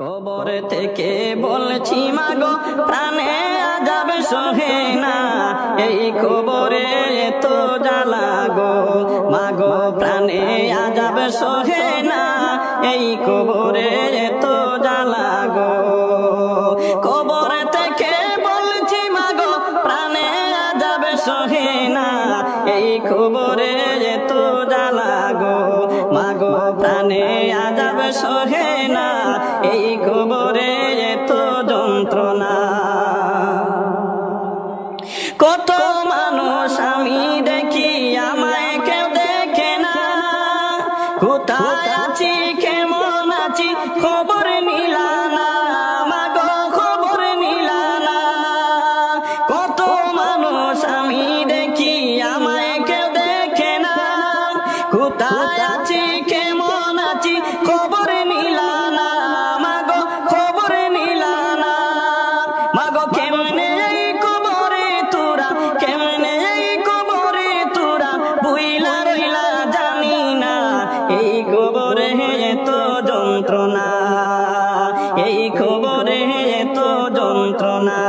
কবর থেকে বলছি, মাগো, প্রাণে যাবে সহে না। এই কবরে তো জ্বালা গো। মাগো, প্রাণে যাবে সহে না। এই কবরে তো জ্বালা গো। কবর থেকে বলছি, মাগো, প্রাণে যাবে সহে না। এই খবরে তো জ্বালা গো। মাগো তানে আজাব সহে না এই খবরে এত যন্ত্রণা। কত মানুষ আমি কবরে এত যন্ত্রণা, এই খবরে এত যন্ত্রণা।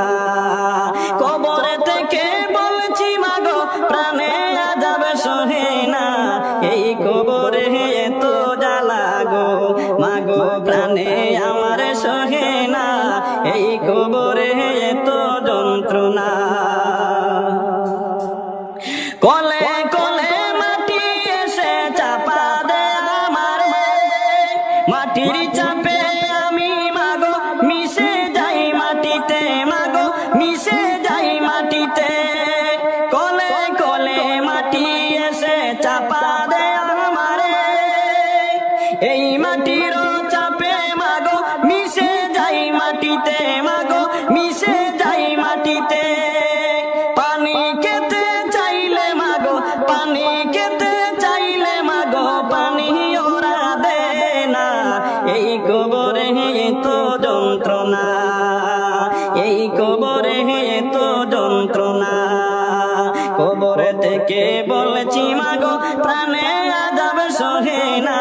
কবরে থেকে বলছি, মাগো, প্রাণে যাবে সহে না। এই কবরে এত জ্বালা গো, মাগো, প্রাণে আমার সহে না। এই কবরে এত যন্ত্রণা Beauty time. কবরে থেকে বলছি, মাগো, প্রাণে আদাব সহে না।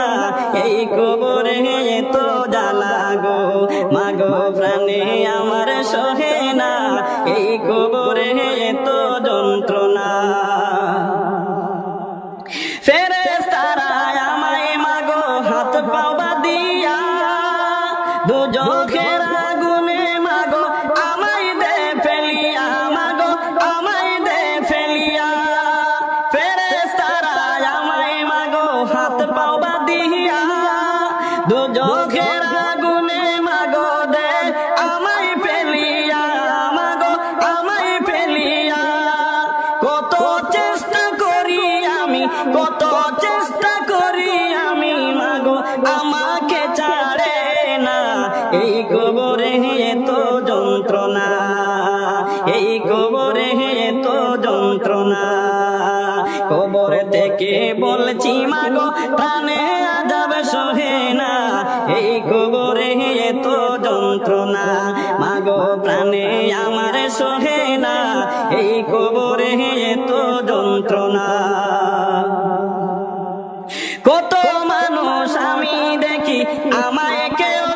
এই কবরে তো জ্বালা গো। মাগো, প্রাণে আমার সহে না। এই কবরে তো যন্ত্রণা। ফেরেস্তারা দুজখের আগুনে মাগো দে আমাই ফেলিয়া মাগো আমাই ফেলিয়া। কত চেষ্টা করি আমি কত কবর থেকে বলছি? মাগো প্রাণে আজাব সহে না এই কবরে এত যন্ত্রণা। মাগো প্রাণে আমার সহে না এই কবরে এত যন্ত্রণা। কত মানুষ আমি দেখি আমায় কেউ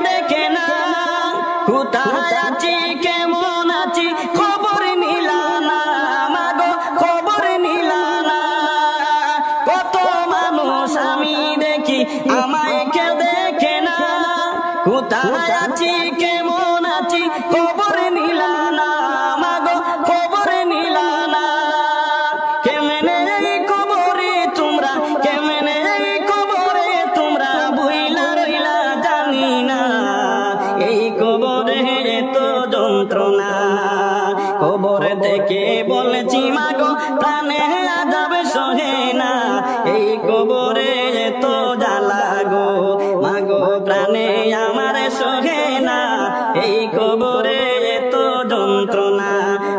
কোথায় আছি, কেমন আছি? খবর নিলানা মাগো, খবর নিলানা কেমনে এই কবরে তোমরা, কেমনে এই কবরে তোমরা বুইলা রইলা জানি না। এই কবরে এত যন্ত্রণা কবর থেকে বলেছি, মাগো, প্রাণে যাবে সহে না। এই কবরে এত মাগো প্রাণে আমার সহে না। এই কবরে এত যন্ত্রণা।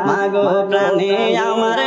মাগো প্রাণে আমার